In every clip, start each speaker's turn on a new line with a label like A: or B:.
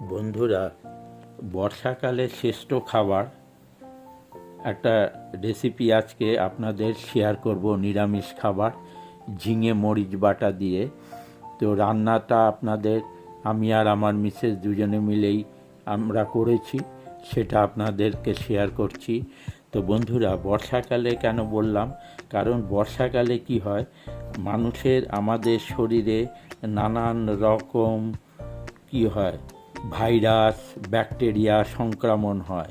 A: বন্ধুরা, বর্ষাকালে শ্রেষ্ঠ খাবার একটা রেসিপি আজকে আপনাদের শেয়ার করব, নিরামিষ খাবার, ঝিঙে মরিচ বাটা দিয়ে। তো রান্নাটা আপনাদের, আমি আর আমার মিসেস দুজনে মিলেই আমরা করেছি, সেটা আপনাদেরকে শেয়ার করছি। তো বন্ধুরা, বর্ষাকালে কেন বললাম? কারণ বর্ষাকালে কি হয়, মানুষের আমাদের শরীরে নানান রকম কি হয় ভাইরাস, ব্যাকটেরিয়া সংক্রমণ হয়।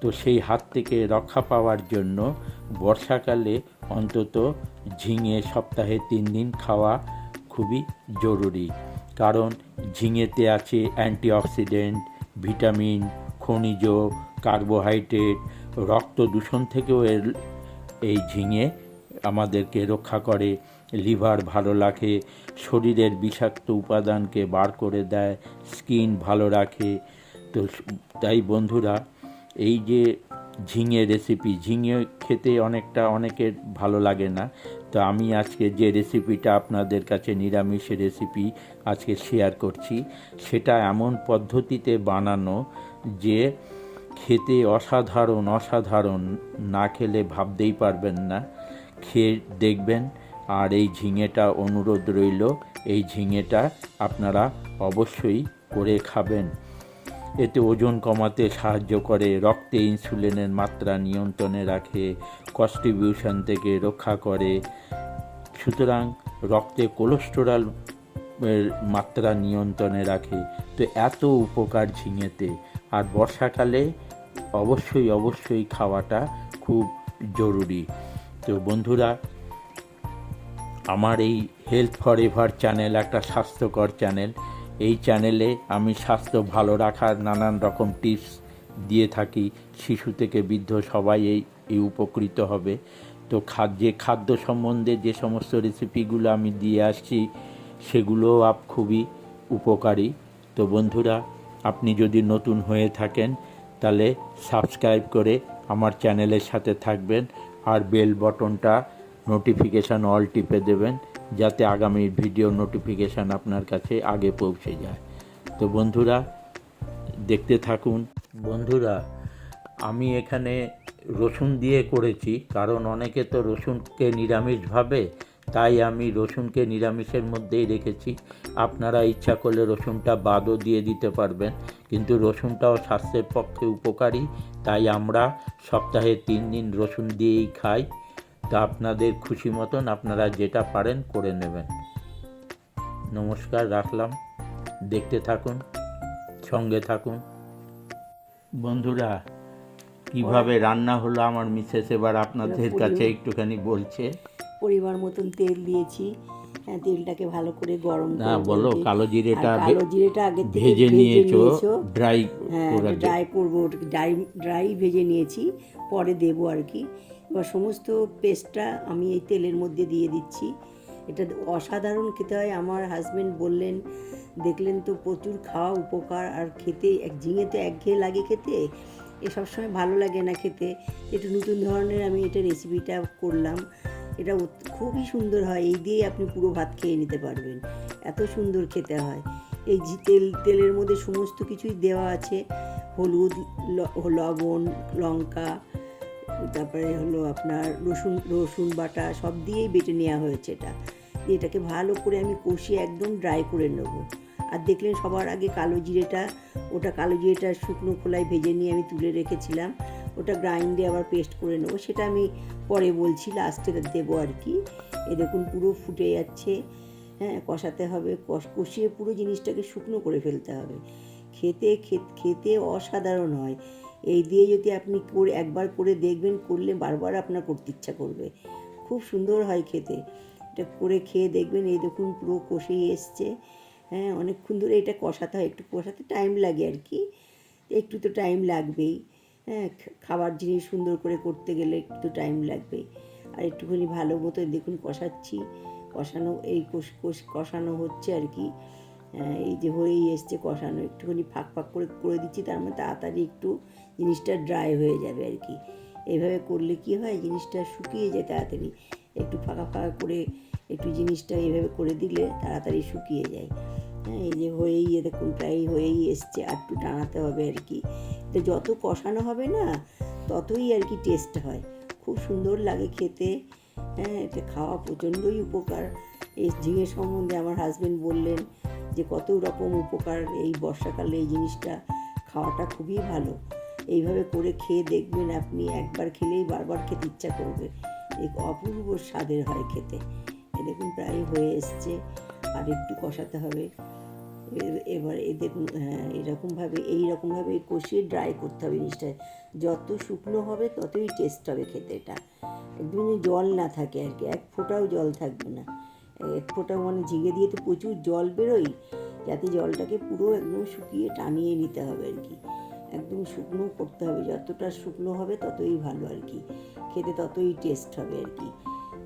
A: তো সেই হাত থেকে রক্ষা পাওয়ার জন্য বর্ষাকালে অন্তত ঝিঙে সপ্তাহে তিন দিন খাওয়া খুবই জরুরি। কারণ ঝিঙেতে আছে অ্যান্টিঅক্সিডেন্ট, ভিটামিন, খনিজ, কার্বোহাইড্রেট। রক্ত দূষণ থেকেও এর, এই ঝিঙে আমাদেরকে রক্ষা করে। লিভার ভালো রাখে, শরীরের বিষাক্ত উপাদানকে বার করে দেয়, স্কিন ভালো রাখে। তো তাই বন্ধুরা, এই যে ঝিঙে রেসিপি ঝিঙে খেতে অনেকটা অনেকের ভালো লাগে না। তো আমি আজকে যে রেসিপিটা আপনাদের কাছে নিরামিষ রেসিপি আজকে শেয়ার করছি, সেটা এমন পদ্ধতিতে বানানো যে খেতে অসাধারণ অসাধারণ না খেলে ভাবতেই পারবেন না। খেয়ে দেখবেন আর এই ঝিঙেটা অনুরোধ রইল, এই ঝিঙেটা আপনারা অবশ্যই করে খাবেন। এতে ওজন কমাতে সাহায্য করে, রক্তে ইনসুলিনের মাত্রা নিয়ন্ত্রণে রাখে কস্টিবিউশন থেকে রক্ষা করে। সুতরাং রক্তে কোলেস্টেরল মাত্রা নিয়ন্ত্রণে রাখে। তো এত উপকার ঝিঙেতে। আর বর্ষাকালে অবশ্যই অবশ্যই খাওয়াটা খুব জরুরি। তো বন্ধুরা আমার এই হেলথ ফর এভার চ্যানেল একটা স্বাস্থ্যকর চ্যানেল এই চ্যানেলে আমি স্বাস্থ্য ভালো রাখার নানান রকম টিপস দিয়ে থাকি। শিশু থেকে বৃদ্ধ সবাই এই এই উপকৃত হবে। তো খাদ্যে খাদ্য সম্বন্ধে যে সমস্ত রেসিপিগুলো আমি দিয়ে আসছি সেগুলো আপ খুবই উপকারী। তো বন্ধুরা, আপনি যদি নতুন হয়ে থাকেন, তাহলে সাবস্ক্রাইব করে আমার চ্যানেলের সাথে থাকবেন। আর বেল বটনটা নোটিফিকেশান অল টিপে দেবেন, যাতে আগামী ভিডিও নোটিফিকেশান আপনার কাছে আগে পৌঁছে যায়। তো বন্ধুরা, দেখতে থাকুন। বন্ধুরা, আমি এখানে রসুন দিয়ে করেছি, কারণ অনেকে তো রসুনকে নিরামিষ ভাবে, তাই আমি রসুনকে নিরামিষের মধ্যেই রেখেছি। আপনারা ইচ্ছা করলে রসুনটা বাদও দিয়ে দিতে পারবেন, কিন্তু রসুনটাও স্বাস্থ্যের পক্ষে উপকারী, তাই আমরা সপ্তাহে তিন দিন রসুন দিয়েই খাই। তা আপনাদের খুশি মতন আপনারা যেটা পারেন করে নেবেন। নমস্কার রাখলাম। দেখতে থাকুন সঙ্গে থাকুন। বন্ধুরা কীভাবে রান্না হলো আমার মিসেস এবার আপনাদের কাছে একটুখানি বলছে।
B: পরিমাণ মতন তেল দিয়েছি। হ্যাঁ তেলটাকে ভালো করে গরম
A: না
B: করে
A: বলো কালো জিরেটা
B: আর
A: ভে-
B: কালো জিরেটা আগে থেকে
A: ভেজে নিয়েছো ড্রাই
B: হ্যাঁ ড্রাই করব ড্রাই ড্রাই ভেজে নিয়েছি। পরে দেবো আর কি। এবার সমস্ত পেস্টটা আমি এই তেলের মধ্যে দিয়ে দিচ্ছি। এটা অসাধারণ খেতে হয়। আমার হাজব্যান্ড বললেন, দেখলেন তো প্রচুর খাওয়া উপকার আর খেতে এক ঝিঙে তো একঘেয়ে লাগে খেতে। এ সবসময় ভালো লাগে না খেতে। একটু নতুন ধরনের আমি এটা রেসিপিটা করলাম। এটা খুবই সুন্দর হয়। এই দিয়েই আপনি পুরো ভাত খেয়ে নিতে পারবেন। এত সুন্দর খেতে হয়। এই তেল, তেলের মধ্যে সমস্ত কিছুই দেওয়া আছে। হলুদ লবণ, লঙ্কা তারপরে হলো আপনার রসুন রসুন বাটা সব দিয়েই বেটে নেওয়া হয়েছে এটা। এটাকে ভালো করে আমি কষিয়ে একদম ড্রাই করে নেব। আর দেখলেন সবার আগে কালো জিরেটা, ওটা কালো জিরেটা শুকনো খোলায় ভেজে নিয়ে আমি তুলে রেখেছিলাম। ওটা গ্রাইন্ডে আবার পেস্ট করে নেব। সেটা আমি পরে বলছি লাস্টে দেবো আর কি। এ দেখুন পুরো ফুটে যাচ্ছে। হ্যাঁ কষাতে হবে। কষ- কষিয়ে পুরো জিনিসটাকে শুকনো করে ফেলতে হবে। খেতে খেতে অসাধারণ হয়। এই দিয়ে যদি আপনি করে একবার করে দেখবেন, করলে বারবার আপনার করতে ইচ্ছা করবে। খুব সুন্দর হয় খেতে। এটা করে খেয়ে দেখবেন, এই দেখুন পুরো কষেই এসছে। হ্যাঁ অনেকক্ষণ ধরে এটা কষাতে হয়। একটু কষাতে টাইম লাগে আর কি। একটু তো টাইম লাগবেই। হ্যাঁ খাবার জিনিস সুন্দর করে করতে গেলে একটু তো টাইম লাগবে। আর একটুখানি ভালো মতো দেখুন কষাচ্ছি। কষানো, এই কষ- কষ- কষানো হচ্ছে আর কি। এই যে হয়েই এসছে কষানো, একটুখানি ফাঁক ফাঁক করে করে দিচ্ছি, তার মধ্যে তাড়াতাড়ি একটু জিনিসটা ড্রাই হয়ে যাবে আর কি। এইভাবে করলে কি হয়, জিনিসটা শুকিয়ে যায় তাড়াতাড়ি। একটু ফাঁকা ফাঁকা করে একটু জিনিসটা এইভাবে করে দিলে তাড়াতাড়ি শুকিয়ে যায়। হ্যাঁ এই যে হয়েই দেখুন, প্রায় হয়েই এসছে, আর একটু টানাতে হবে আর কি। এটা যত কষানো হবে না, ততই আর কি টেস্ট হয়। খুব সুন্দর লাগে খেতে। হ্যাঁ এটা খাওয়া প্রচণ্ডই উপকার। এই ঝিঙে সম্বন্ধে আমার হাজবেন্ড বললেন যে কত রকম উপকার এই বর্ষাকালে এই জিনিসটা খাওয়াটা খুবই ভালো। এইভাবে করে খেয়ে দেখবেন আপনি একবার খেলেই বারবার খেতে ইচ্ছা করবে। এক অপূর্ব স্বাদের হয় খেতে। এ দেখুন প্রায় হয়ে এসছে, আর একটু কষাতে হবে। এবার এ দেখুন হ্যাঁ এরকমভাবে, এইরকমভাবে কষিয়ে ড্রাই করতে হবে জিনিসটা। যত শুকনো হবে ততই টেস্ট হবে খেতে এটা। একদম যেন জল না থাকে আর কি, এক ফোঁটাও জল থাকবে না। ফোঁটাও মানে ঝিঙে দিয়ে তো প্রচুর জল বেরোয়, যাতে জলটাকে পুরো একদম শুকিয়ে টানিয়ে নিতে হবে আর কি। একদম শুকনো করতে হবে, যতটা শুকনো হবে ততই ভালো আর কি। খেতে ততই টেস্ট হবে আর কি।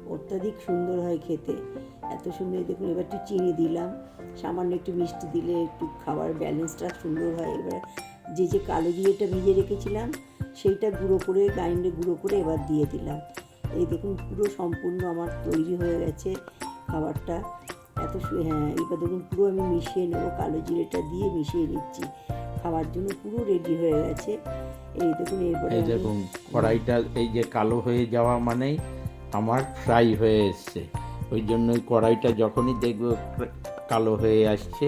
B: অত্যাধিক সুন্দর হয় খেতে। এত সুন্দর দেখুন, এবার একটু চিনি দিলাম। সামান্য একটু মিষ্টি দিলে একটু খাবার ব্যালেন্সটা সুন্দর হয়। এবার যে যে কালো জিরেটা ভিজে রেখেছিলাম, সেইটা গুঁড়ো করে গ্রাইন্ডে গুঁড়ো করে এবার দিয়ে দিলাম। এই দেখুন, পুরো সম্পূর্ণ আমার তৈরি হয়ে গেছে। খাবারটা। এত হ্যাঁ এবার দেখুন পুরো আমি মিশিয়ে নেব কালো জিরেটা দিয়ে মিশিয়ে নিচ্ছি। খাওয়ার জন্য পুরো রেডি হয়ে গেছে। এই দেখুন এরপরে
A: দেখুন কড়াইটা এই যে কালো হয়ে যাওয়া মানেই আমার ফ্রাই হয়ে এসছে। ওই জন্য কড়াইটা যখনই দেখব কালো হয়ে আসছে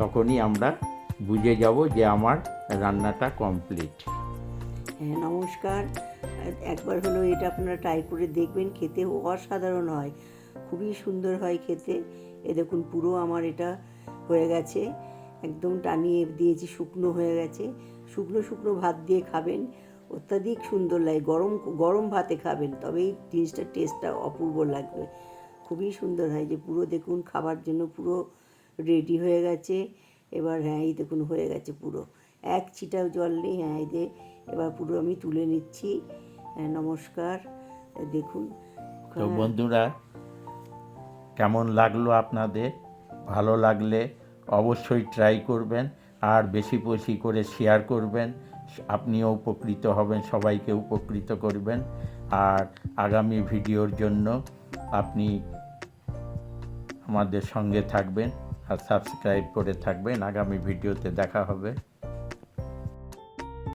A: তখনই আমরা বুঝে যাব যে আমার রান্নাটা কমপ্লিট
B: হ্যাঁ নমস্কার। একবার হলো এটা আপনারা ট্রাই করে দেখবেন খেতে অসাধারণ হয়। খুবই সুন্দর হয় খেতে। এ দেখুন, পুরো আমার এটা হয়ে গেছে। একদম টানিয়ে দিয়েছি, শুকনো হয়ে গেছে। শুকনো শুকনো ভাত দিয়ে খাবেন, অত্যাধিক সুন্দর লাগে। গরম গরম ভাতে খাবেন, তবেই জিনিসটার টেস্টটা অপূর্ব লাগবে। খুবই সুন্দর হয় যে পুরো দেখুন, খাবার জন্য পুরো রেডি হয়ে গেছে। এবার হ্যাঁ এই দেখুন, হয়ে গেছে পুরো। এক ছিটাও জল নেই হ্যাঁ এই যে এবার পুরো আমি তুলে নিচ্ছি। হ্যাঁ নমস্কার। দেখুন
A: বন্ধুরা কেমন লাগল আপনাদের? ভালো লাগলে অবশ্যই ট্রাই করবেন, আর বেশি বেশি করে শেয়ার করবেন। আপনিও উপকৃত হবেন, সবাইকে উপকৃত করবেন। আর আগামী ভিডিওর জন্য আপনি আমাদের সঙ্গে থাকবেন আর সাবস্ক্রাইব করে থাকবেন। আগামী ভিডিওতে দেখা হবে।